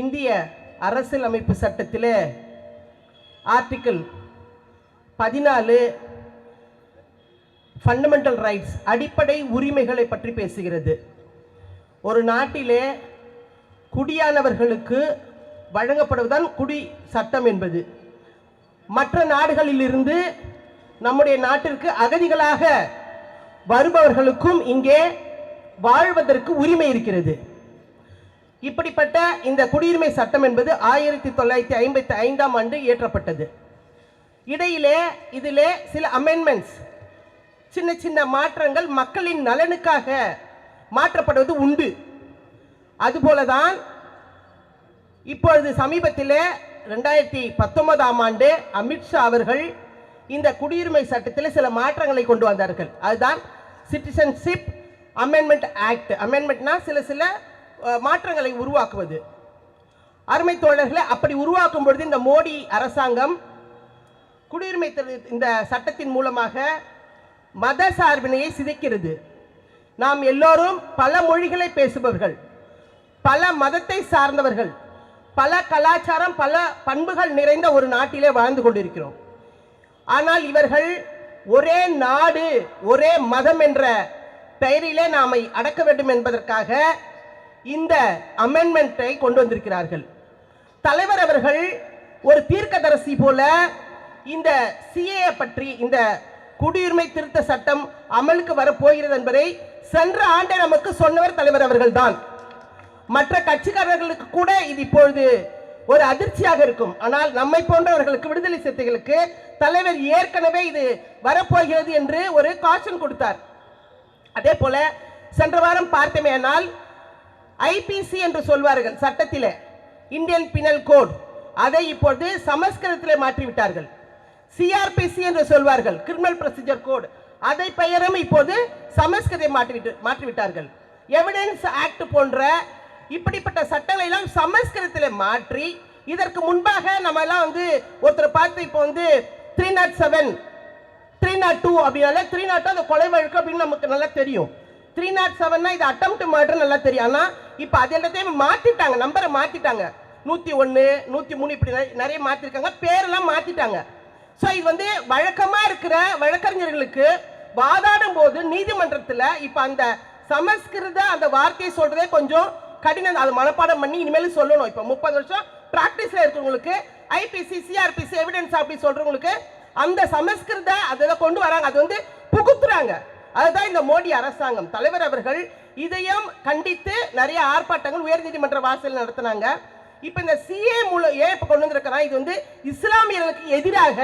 இந்திய அரசியலமைப்பு சட்டத்தில் ஆர்டிக்கிள் பதினாலு ஃபண்டமெண்டல் ரைட்ஸ் அடிப்படை உரிமைகளை பற்றி பேசுகிறது. ஒரு நாட்டிலே குடியானவர்களுக்கு வழங்கப்படுவதுதான் குடி சட்டம் என்பது. மற்ற நாடுகளிலிருந்து நம்முடைய நாட்டிற்கு அகதிகளாக வருபவர்களுக்கும் இங்கே வாழ்வதற்கு உரிமை இருக்கிறது. இப்படிப்பட்ட இந்த குடியுரிமை சட்டம் என்பது ஆயிரத்தி தொள்ளாயிரத்தி ஐம்பத்தி ஐந்தாம் ஆண்டு இயற்றப்பட்டது. இடையிலே இதிலே சில அமெண்ட்மெண்ட்ஸ் சின்ன சின்ன மாற்றங்கள் மக்களின் நலனுக்காக மாற்றப்படுவது உண்டு. அதுபோல தான் இப்பொழுது சமீபத்தில் ரெண்டாயிரத்தி பத்தொன்பதாம் ஆண்டு அமித்ஷா அவர்கள் இந்த குடியுரிமை சட்டத்தில் சில மாற்றங்களை கொண்டு வந்தார்கள். அதுதான் சிட்டிசன்ஷிப் அமெண்ட்மெண்ட் ஆக்ட் அமெண்ட்மெண்ட்னா சில சில மாற்றங்களை உருவாக்குவது. அருமை தோழர்களை அப்படி உருவாக்கும் பொழுது இந்த மோடி அரசாங்கம் குடியுரிமை இந்த சட்டத்தின் மூலமாக மத சார்பினையை சிதைக்கிறது. நாம் எல்லோரும் பல மொழிகளை பேசுபவர்கள் பல மதத்தை சார்ந்தவர்கள் பல கலாச்சாரம் பல பண்புகள் நிறைந்த ஒரு நாட்டிலே வாழ்ந்து கொண்டிருக்கிறோம். ஆனால் இவர்கள் ஒரே நாடு ஒரே மதம் என்ற பெயரிலே நாமை அடக்க வேண்டும் என்பதற்காக இந்த அமெண்ட்மெண்ட்டை கொண்டு வந்திருக்கிறார்கள். தலைவர் அவர்கள் ஒரு தீர்க்கதரசி போல இந்த சிஏ பற்றி இந்த குடியுரிமை திருத்த சட்டம் அமலுக்கு வரப்போகிறது என்பதை சென்ற ஆண்டே நமக்கு சொன்னவர் தலைவர் அவர்கள் தான் மற்ற கட்சிக்காரர்களுக்கு கூட இது இப்பொழுது ஒரு அதிர்ச்சியாக இருக்கும். ஆனால் நம்மை போன்றவர்களுக்கு விடுதலை சிறுத்தைகளுக்கு தலைவர் ஏற்கனவே இது வரப்போகிறது என்று ஒரு காஷன் கொடுத்தார். அதே போல சென்ற வாரம் பார்த்தமேனால் ஐபிசி என்று சொல்வார்கள் சட்டத்தில் இந்தியன் பினல் கோட் அதை இப்பொழுது சமஸ்கிருதத்தில் மாற்றிவிட்டார்கள். சிஆர்பிசி என்று சொல்வார்கள் கிரிமினல் ப்ரொசீஜர் கோட் அதை பெயரும் இப்போது சமஸ்கிருதை மாற்றிவிட்டு மாற்றிவிட்டார்கள். எவிடன்ஸ் ஆக்ட் போன்ற இப்படிப்பட்ட சட்டங்களை எல்லாம் சமஸ்கிருதத்தில் மாற்றி இதற்கு முன்பாக நம்ம எல்லாம் வந்து ஒருத்தர் பார்த்து இப்போ வந்து three nought seven three nought two அப்படின்னால த்ரீ நாட் டூ அந்த கொலை வழக்கு அப்படின்னு நமக்கு நல்லா தெரியும். த்ரீ நாட் செவன்னா இது அட்டம்ப்ட் மர்டர் நல்லா தெரியும். ஆனால் இப்போ அது எல்லாத்தையும் மாற்றிட்டாங்க நம்பரை மாற்றிட்டாங்க நூற்றி ஒன்று நூற்றி மூணு இப்படி நிறைய- மாற்றிருக்காங்க பேரெல்லாம் மாற்றிட்டாங்க ஸோ இது வந்து வழக்கமாக இருக்கிற வழக்கறிஞர்களுக்கு வாதாடும் போது நீதிமன்றத்தில் இப்போ அந்த சமஸ்கிருத அந்த வார்த்தையை சொல்கிறதே கொஞ்சம் கடினம். அது மனப்பாடம் பண்ணி இனிமேல் சொல்லணும். இப்போ முப்பது வருஷம் ப்ராக்டிஸில் இருக்கிறவங்களுக்கு ஐபிசி சிஆர்பிசி எவிடன்ஸ் அப்படி சொல்கிறவங்களுக்கு அந்த சமஸ்கிருத அதை கொண்டு வராங்க. அது வந்து புகுத்துறாங்க. அதுதான் இந்த மோடி அரசாங்கம். தலைவர் அவர்கள் இதையும் கண்டித்து நிறைய ஆர்ப்பாட்டங்கள் உயர்நீதிமன்ற வாசல் நடத்தினாங்க. இப்போ இந்த சிஏ மூலம் ஏன் இப்போ கொண்டு வந்திருக்கிறான் இது வந்து இஸ்லாமியர்களுக்கு எதிராக.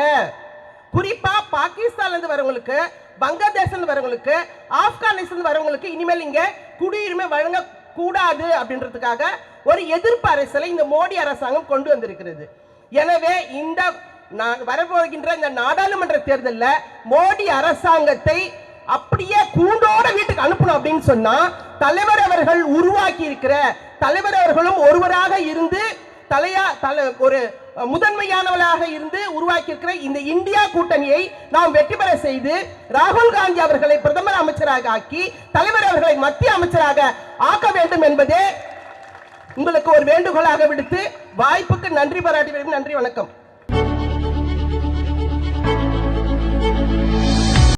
குறிப்பாக பாகிஸ்தான்லேருந்து வரவங்களுக்கு பங்களாதேஷ்ல வரவங்களுக்கு ஆப்கானிஸ்தான் வரவங்களுக்கு இனிமேல் இங்கே குடியுரிமை வழங்க கூடாது அப்படின்றதுக்காக ஒரு எதிர்ப்பு அரசியலை இந்த மோடி அரசாங்கம் கொண்டு வந்திருக்கிறது. எனவே இந்த நான் வரப்போகின்ற இந்த நாடாளுமன்ற தேர்தலில் மோடி அரசாங்கத்தை அப்படியே கூண்டோட வீட்டுக்கு அனுப்பணும் அப்படின்னு சொன்னா தலைவர் அவர்கள் உருவாக்கி இருக்கிற தலைவர் அவர்களும் ஒருவராக இருந்து தலையா தலை ஒரு முதன்மையானவளாக இருந்து உருவாக்கி இருக்கிற இந்த இந்தியா கூட்டணியை நாம் வெற்றி பெற செய்து ராகுல் காந்தி அவர்களை பிரதமர் அமைச்சராக ஆக்கி தலைவர் அவர்களை மத்திய அமைச்சராக ஆக்க வேண்டும் என்பதே உங்களுக்கு ஒரு வேண்டுகோளாக விடுத்து வாய்ப்புக்கு நன்றி பாராட்டி நன்றி வணக்கம்.